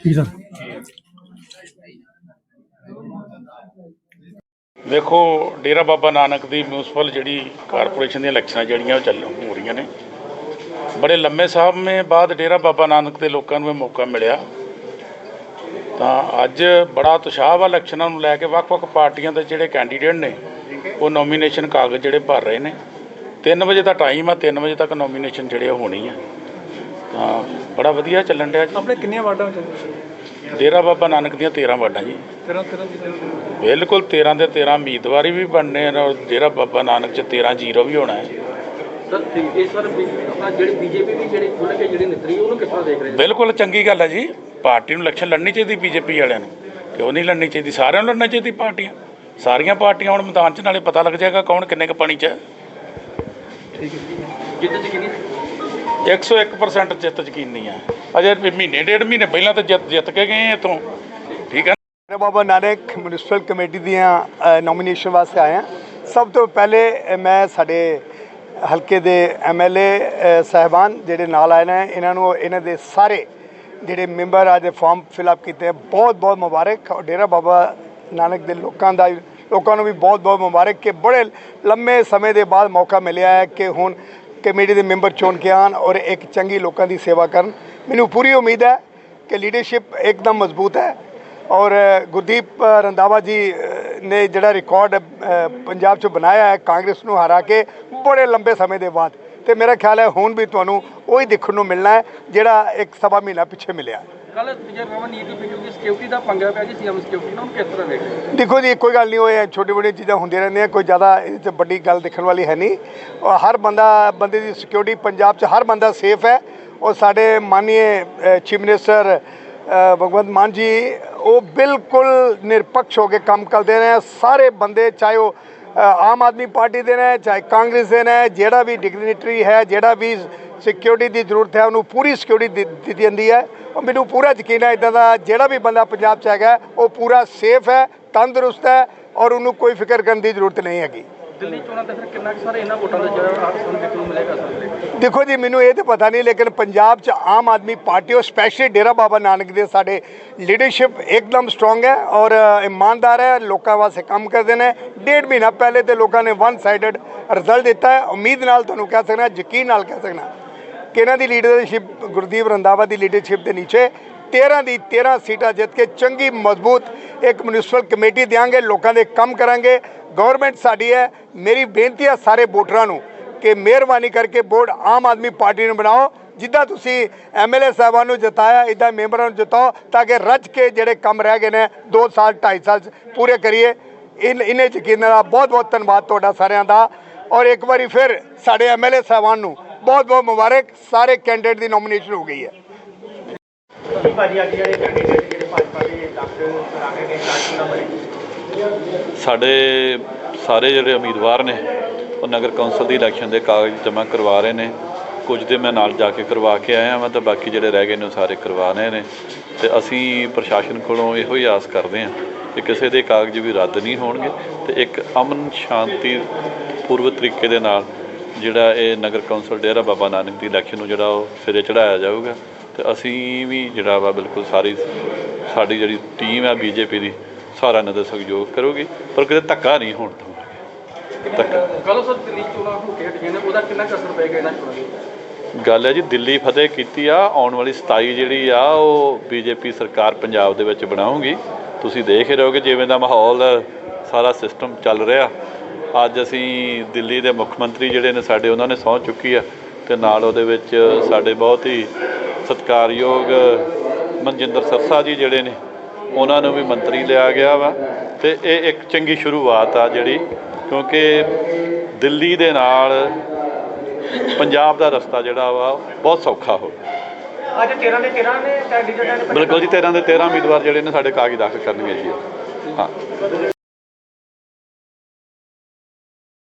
ਠੀਕ ਸਰ। ਵੇਖੋ ਡੇਰਾ ਬਾਬਾ ਨਾਨਕ ਦੀ ਮਿਊਨਿਸਪਲ ਜਿਹੜੀ ਕਾਰਪੋਰੇਸ਼ਨ ਦੀਆਂ ਇਲੈਕਸ਼ਨਾਂ ਜਿਹੜੀਆਂ ਉਹ ਚੱਲ ਹੋ ਰਹੀਆਂ ਨੇ। ਬੜੇ ਲੰਮੇ ਸਮੇਂ ਬਾਅਦ ਡੇਰਾ ਬਾਬਾ ਨਾਨਕ ਦੇ ਲੋਕਾਂ ਨੂੰ ਇਹ ਮੌਕਾ ਮਿਲਿਆ। ਤਾਂ ਅੱਜ ਬੜਾ ਉਤਸ਼ਾਹ ਵਾ ਇਲੈਕਸ਼ਨਾਂ ਨੂੰ ਲੈ ਕੇ ਵੱਖ-ਵੱਖ ਪਾਰਟੀਆਂ ਦੇ ਜਿਹੜੇ ਕੈਂਡੀਡੇਟ ਨੇ ਉਹ ਨੋਮੀਨੇਸ਼ਨ ਕਾਗਜ਼ ਜਿਹੜੇ ਭਰ ਰਹੇ ਨੇ। 3 ਵਜੇ ਦਾ ਟਾਈਮ ਆ 3 ਵਜੇ ਤੱਕ ਨੋਮੀਨੇਸ਼ਨ ਜਿਹੜੇ ਹੋਣੀ ਆ। ਤਾਂ ਬੜਾ ਵਧੀਆ ਚੱਲਣ ਡਿਆ ਜੀ। ਆਪਣੇ ਕਿੰਨੀਆਂ ਵਾਰਡਾਂ ਵਿੱਚ ਡੇਰਾ ਬਾਬਾ ਨਾਨਕ ਦੀਆਂ 13 ਵਾਰਡਾਂ ਜੀ। 13 13 ਦੀ ਬਿਲਕੁਲ 13 ਦੇ 13 ਉਮੀਦਵਾਰੀ ਵੀ ਬਣਨੇ ਨੇ ਔਰ ਜਿਹੜਾ ਬਾਬਾ ਨਾਨਕ ਚ 13 ਜ਼ੀਰੋ ਵੀ ਹੋਣਾ ਹੈ। ਬਿਲਕੁਲ ਚੰਗੀ ਗੱਲ ਹੈ ਜੀ। ਪਾਰਟੀ ਨੂੰ ਇਲੈਕਸ਼ਨ ਲੜਨੀ ਚਾਹੀਦੀ ਬੀਜੇਪੀ ਵਾਲਿਆਂ ਨੂੰ। ਕਿਉਂ ਨਹੀਂ ਲੜਨੀ ਚਾਹੀਦੀ? ਸਾਰਿਆਂ ਨੂੰ ਲੜਨਾ ਚਾਹੀਦੀ ਪਾਰਟੀਆਂ। ਸਾਰੀਆਂ ਪਾਰਟੀਆਂ ਹੁਣ ਮੈਦਾਨ 'ਚ ਨਾਲੇ ਪਤਾ ਲੱਗ ਜਾਏਗਾ ਕੌਣ ਕਿੰਨੇ ਕੁ ਪਾਣੀ 'ਚ ਹੈ। ਜਿੱਤ ਚ ਕਿਹਨੀ 101% ਜਿੱਤ ਯਕੀਨ ਨਹੀਂ ਹੈ। ਅਜੇ ਵੀ ਮਹੀਨੇ ਡੇਢ ਮਹੀਨੇ ਪਹਿਲਾਂ ਤਾਂ ਜਿੱਤ ਜਿੱਤ ਕੇ ਗਏ ਇੱਥੋਂ। ਠੀਕ ਹੈ। ਬਾਬਾ ਨਾਨਕ ਮਿਊਨਿਸਪਲ ਕਮੇਟੀ ਦੀਆਂ ਨੋਮੀਨੇਸ਼ਨ ਵਾਸਤੇ ਆਏ ਹਾਂ। ਸਭ ਤੋਂ ਪਹਿਲੇ ਮੈਂ ਸਾਡੇ ਹਲਕੇ ਦੇ ਐਮਐਲਏ ਸਹਿਬਾਨ ਜਿਹੜੇ ਨਾਲ ਆਏ ਨੇ ਇਹਨਾਂ ਨੂੰ ਇਹਨਾਂ ਦੇ ਸਾਰੇ ਜਿਹੜੇ ਮੈਂਬਰ ਅੱਜ ਦੇ ਫਾਰਮ ਫਿਲ ਅਪ ਕੀਤੇ ਬਹੁਤ ਬਹੁਤ ਮੁਬਾਰਕ। ਡੇਰਾ ਬਾਬਾ ਨਾਨਕ ਦੇ ਲੋਕਾਂ ਦਾ ਲੋਕਾਂ ਨੂੰ ਵੀ ਬਹੁਤ ਬਹੁਤ ਮੁਬਾਰਕ ਕਿ ਬੜੇ ਲੰਮੇ ਸਮੇਂ ਦੇ ਬਾਅਦ ਮੌਕਾ ਮਿਲਿਆ ਹੈ ਕਿ ਹੁਣ ਕਮੇਟੀ ਦੇ ਮੈਂਬਰ ਚੁਣ ਕੇ ਆਉਣ ਔਰ ਇੱਕ ਚੰਗੀ ਲੋਕਾਂ ਦੀ ਸੇਵਾ ਕਰਨ। ਮੈਨੂੰ ਪੂਰੀ ਉਮੀਦ ਹੈ ਕਿ ਲੀਡਰਸ਼ਿਪ ਇੱਕਦਮ ਮਜ਼ਬੂਤ ਹੈ। ਔਰ ਗੁਰਦੀਪ ਅ, ਰੰਧਾਵਾ ਜੀ ਨੇ ਜਿਹੜਾ ਰਿਕਾਰਡ ਪੰਜਾਬ 'ਚ ਬਣਾਇਆ ਹੈ ਕਾਂਗਰਸ ਨੂੰ ਹਰਾ ਕੇ ਬੜੇ ਲੰਬੇ ਸਮੇਂ ਦੇ ਬਾਅਦ। ਤੇ ਮੇਰਾ ਖਿਆਲ ਹੈ ਹੁਣ ਵੀ ਤੁਹਾਨੂੰ ਉਹੀ ਦੇਖਣ ਨੂੰ ਮਿਲਣਾ ਹੈ ਜਿਹੜਾ ਇੱਕ ਸਵਾ ਮਹੀਨਾ ਪਿੱਛੇ ਮਿਲਿਆ। ਕੱਲ ਵਿਜੇ ਭਵਨ ਨੀਤੀ ਬਿਜੂ ਦੀ ਸਿਕਿਉਰਿਟੀ ਦਾ ਪੰਗਾ ਪਿਆ ਜੀ ਸੀਐਮ ਸਿਕਿਉਰਿਟੀ ਉਹਨੂੰ ਕਿਸ ਤਰ੍ਹਾਂ ਦੇਖ ਰਹੇ? ਦੇਖੋ ਜੀ ਕੋਈ ਗੱਲ ਨਹੀਂ ਹੋਏ ਛੋਟੀ ਮੋਟੀ ਚੀਜ਼ਾਂ ਹੁੰਦੀਆਂ ਰਹਿੰਦੀਆਂ ਕੋਈ ਜ਼ਿਆਦਾ ਇਹਦੇ 'ਚ ਵੱਡੀ ਗੱਲ ਦੇਖਣ ਵਾਲੀ ਹੈ ਨਹੀਂ। ਹਰ ਬੰਦਾ ਬੰਦੇ ਦੀ ਸਿਕਿਉਰਿਟੀ ਪੰਜਾਬ 'ਚ ਹਰ ਬੰਦਾ ਸੇਫ ਹੈ। ਔਰ ਸਾਡੇ ਮਾਨਨੀय ਚੀਫ ਮਿਨਿਸਟਰ ਭਗਵੰਤ ਮਾਨ ਜੀ, ਉਹ ਬਿਲਕੁਲ ਨਿਰਪੱਖ ਹੋ ਕੇ ਕੰਮ ਕਰਦੇ ਨੇ। ਸਾਰੇ ਬੰਦੇ, ਚਾਹੇ ਉਹ ਆਮ ਆਦਮੀ ਪਾਰਟੀ ਦੇ ਨੇ, ਚਾਹੇ ਕਾਂਗਰਸ ਦੇ ਨੇ, ਜਿਹੜਾ ਵੀ ਡਿਗਨਿਟਰੀ ਹੈ, ਜਿਹੜਾ ਵੀ ਸਿਕਿਉਰਿਟੀ ਦੀ ਜ਼ਰੂਰਤ ਹੈ, ਉਹਨੂੰ ਪੂਰੀ ਸਿਕਿਉਰਿਟੀ ਦਿੱਤੀ ਜਾਂਦੀ ਹੈ। ਉਹ ਮੈਨੂੰ ਪੂਰਾ ਯਕੀਨ ਹੈ ਇਦਾਂ ਦਾ ਜਿਹੜਾ ਵੀ ਬੰਦਾ ਪੰਜਾਬ 'ਚ ਹੈਗਾ, ਉਹ ਪੂਰਾ ਸੇਫ ਹੈ, ਤੰਦਰੁਸਤ ਹੈ ਔਰ ਉਹਨੂੰ ਕੋਈ ਫਿਕਰ ਕਰਨ ਦੀ ਜ਼ਰੂਰਤ ਨਹੀਂ ਹੈਗੀ। ਦਿੱਲੀ ਚੋਣਾਂ ਤੇ ਫਿਰ ਕਿੰਨਾ ਕੁ ਸਾਰੇ ਇਹਨਾਂ ਵੋਟਾਂ ਦਾ ਜਿਹੜਾ ਆਪ ਸਾਨੂੰ ਦੇਖਣ ਨੂੰ ਮਿਲੇਗਾ ਅਸਰ ਦੇਖੋ ਜੀ। ਮੈਨੂੰ ਇਹ ਤਾਂ ਪਤਾ ਨਹੀਂ, ਲੇਕਿਨ ਪੰਜਾਬ 'ਚ ਆਮ ਆਦਮੀ ਪਾਰਟੀ, ਉਹ ਸਪੈਸ਼ਲੀ ਡੇਰਾ ਬਾਬਾ ਨਾਨਕ ਦੇ ਸਾਡੇ ਲੀਡਰਸ਼ਿਪ ਇੱਕਦਮ ਸਟਰੋਂਗ ਹੈ ਔਰ ਇਮਾਨਦਾਰ ਹੈ, ਲੋਕਾਂ ਵਾਸਤੇ ਕੰਮ ਕਰਦੇ ਨੇ। ਡੇਢ ਮਹੀਨਾ ਪਹਿਲੇ ਤੇ ਲੋਕਾਂ ਨੇ ਵਨ ਸਾਈਡਡ ਰਿਜ਼ਲਟ ਦਿੱਤਾ ਹੈ। ਉਮੀਦ ਨਾਲ ਤੁਹਾਨੂੰ ਕਹਿ ਸਕਦਾ, ਯਕੀਨ ਨਾਲ ਕਹਿ ਸਕਦਾ ਕਿ ਇਹਨਾਂ ਦੀ ਲੀਡਰਸ਼ਿਪ ਗੁਰਦੀਪ ਰੰਧਾਵਾ ਦੀ ਲੀਡਰਸ਼ਿਪ ਦੇ ਨੀਚੇ 13 ਦੀ 13 ਸੀਟਾਂ ਜਿੱਤ ਕੇ ਚੰਗੀ, ਮਜ਼ਬੂਤ ਇੱਕ ਮਿਊਨਿਸਪਲ ਕਮੇਟੀ ਦਿਆਂਗੇ, ਲੋਕਾਂ ਦੇ ਕੰਮ ਕਰਾਂਗੇ। ਗਵਰਨਮੈਂਟ ਸਾਡੀ ਹੈ। ਮੇਰੀ ਬੇਨਤੀ ਹੈ ਸਾਰੇ ਵੋਟਰਾਂ ਨੂੰ ਕਿ ਮਿਹਰਬਾਨੀ ਕਰਕੇ ਵੋਟ ਆਮ ਆਦਮੀ ਪਾਰਟੀ ਨੂੰ ਬਣਾਓ। ਜਿੱਦਾਂ ਤੁਸੀਂ ਐਮਐਲਏ ਸਾਹਿਬਾਨ ਨੂੰ ਜਿਤਾਇਆ, ਇਦਾਂ ਮੈਂਬਰਾਂ ਨੂੰ ਜਿਤਾਓ ਤਾਂ ਕਿ ਰੱਜ ਕੇ ਜਿਹੜੇ ਕੰਮ ਰਹਿ ਗਏ ਨੇ 2 ਸਾਲ 2.5 ਸਾਲ 'ਚ ਪੂਰੇ ਕਰੀਏ। ਇਨ ਇਹਨੇ ਯਕੀਨਾਂ ਦਾ ਬਹੁਤ ਬਹੁਤ ਧੰਨਵਾਦ ਤੁਹਾਡਾ ਸਾਰਿਆਂ ਦਾ। ਔਰ ਇੱਕ ਵਾਰੀ ਫਿਰ ਸਾਡੇ ਐਮਐਲਏ ਸਾਹਿਬਾਨ ਨੂੰ ਬਹੁਤ ਬਹੁਤ ਮੁਬਾਰਕ। ਸਾਰੇ ਕੈਂਡੀਡੇਟ ਦੀ ਨੋਮੀਨੇਸ਼ਨ ਹੋ ਗਈ ਹੈ। ਸਾਡੇ ਸਾਰੇ ਜਿਹੜੇ ਉਮੀਦਵਾਰ ਨੇ, ਉਹ ਨਗਰ ਕੌਂਸਲ ਦੀ ਇਲੈਕਸ਼ਨ ਦੇ ਕਾਗਜ਼ ਜਮ੍ਹਾਂ ਕਰਵਾ ਰਹੇ ਨੇ। ਕੁਝ ਦੇ ਮੈਂ ਨਾਲ ਜਾ ਕੇ ਕਰਵਾ ਕੇ ਆਇਆ ਹਾਂ ਤੇ ਬਾਕੀ ਜਿਹੜੇ ਰਹਿ ਗਏ ਨੇ ਉਹ ਸਾਰੇ ਕਰਵਾ ਰਹੇ ਨੇ। ਤੇ ਅਸੀਂ ਪ੍ਰਸ਼ਾਸਨ ਕੋਲੋਂ ਇਹੋ ਹੀ ਆਸ ਕਰਦੇ ਹਾਂ ਕਿ ਕਿਸੇ ਦੇ ਕਾਗਜ਼ ਵੀ ਰੱਦ ਨਹੀਂ ਹੋਣਗੇ ਤੇ ਇੱਕ ਅਮਨ ਸ਼ਾਂਤੀ ਪੂਰਵ ਤਰੀਕੇ ਦੇ ਨਾਲ ਜਿਹੜਾ ਇਹ ਨਗਰ ਕੌਂਸਲ ਡੇਰਾ ਬਾਬਾ ਨਾਨਕ ਦੀ ਇਲੈਕਸ਼ਨ ਨੂੰ ਜਿਹੜਾ ਉਹ ਸਿਰੇ ਚੜਾਇਆ ਜਾਊਗਾ ਤੇ ਅਸੀਂ ਵੀ ਜਿਹੜਾ ਵਾ ਬਿਲਕੁਲ ਸਾਰੀ ਸਾਡੀ ਜਿਹੜੀ ਟੀਮ ਹੈ ਬੀਜੇਪੀ ਦੀ ਸਾਰਾ ਇਹਨਾਂ ਦਾ ਸਹਿਯੋਗ ਕਰੂਗੀ ਪਰ ਕਿਤੇ ਧੱਕਾ ਨਹੀਂ ਹੋਣ ਦੇਵਾਂਗੇ। ਧੱਕਾ। ਕੱਲ ਸਰ ਦਿੱਲੀ ਚੋਣਾਂ ਹੋ ਕੇ ਹਟੀਆਂ ਨੇ? ਉਹਦਾ ਕਿੰਨਾ ਕੁ ਅਸਰ ਪਏਗਾ ਇਹਨਾਂ ਚੋਣਾਂ ਤੇ? ਗੱਲ ਹੈ ਜੀ ਦਿੱਲੀ ਫਤਿਹ ਕੀਤੀ ਆ ਆਉਣ ਵਾਲੀ 27 ਜਿਹੜੀ ਆ ਉਹ ਬੀਜੇਪੀ ਸਰਕਾਰ ਪੰਜਾਬ ਦੇ ਵਿੱਚ ਬਣਾਊਗੀ। ਤੁਸੀਂ ਦੇਖ ਹੀ ਰਹੋਗੇ ਜਿਵੇਂ ਦਾ ਮਾਹੌਲ ਸਾਰਾ ਸਿਸਟਮ ਚੱਲ ਰਿਹਾ। ਅੱਜ ਅਸੀਂ ਦਿੱਲੀ ਦੇ ਮੁੱਖ ਮੰਤਰੀ ਜਿਹੜੇ ਨੇ ਸਾਡੇ ਉਹਨਾਂ ਨੇ ਸਹੁੰ ਚੁੱਕੀ ਆ ਤੇ ਨਾਲ ਉਹਦੇ ਵਿੱਚ ਸਾਡੇ ਬਹੁਤ ਹੀ ਸਤਿਕਾਰਯੋਗ ਮਨਜਿੰਦਰ ਸਰਸਾ ਜੀ ਜਿਹੜੇ ਨੇ ਉਹਨਾਂ ਨੂੰ ਵੀ ਮੰਤਰੀ ਲਿਆ ਗਿਆ ਵਾ ਤੇ ਇਹ ਇੱਕ ਚੰਗੀ ਸ਼ੁਰੂਆਤ ਆ ਜਿਹੜੀ ਕਿਉਂਕਿ ਦਿੱਲੀ ਦੇ ਨਾਲ ਪੰਜਾਬ ਦਾ ਰਸਤਾ ਜਿਹੜਾ ਵਾ ਬਹੁਤ ਸੌਖਾ ਹੋ ਗਿਆ। ਅੱਜ 13 ਦੇ 13 ਨੇ ਕੈਂਡੀਡੇਟਾਂ ਨੇ ਬਿਲਕੁਲ ਜੀ 13 ਦੇ 13 ਉਮੀਦਵਾਰ ਜਿਹੜੇ ਨੇ ਸਾਡੇ ਕਾਗਜ਼ ਦਾਖਲ ਕਰਨਗੇ ਜੀ। ਹਾਂ।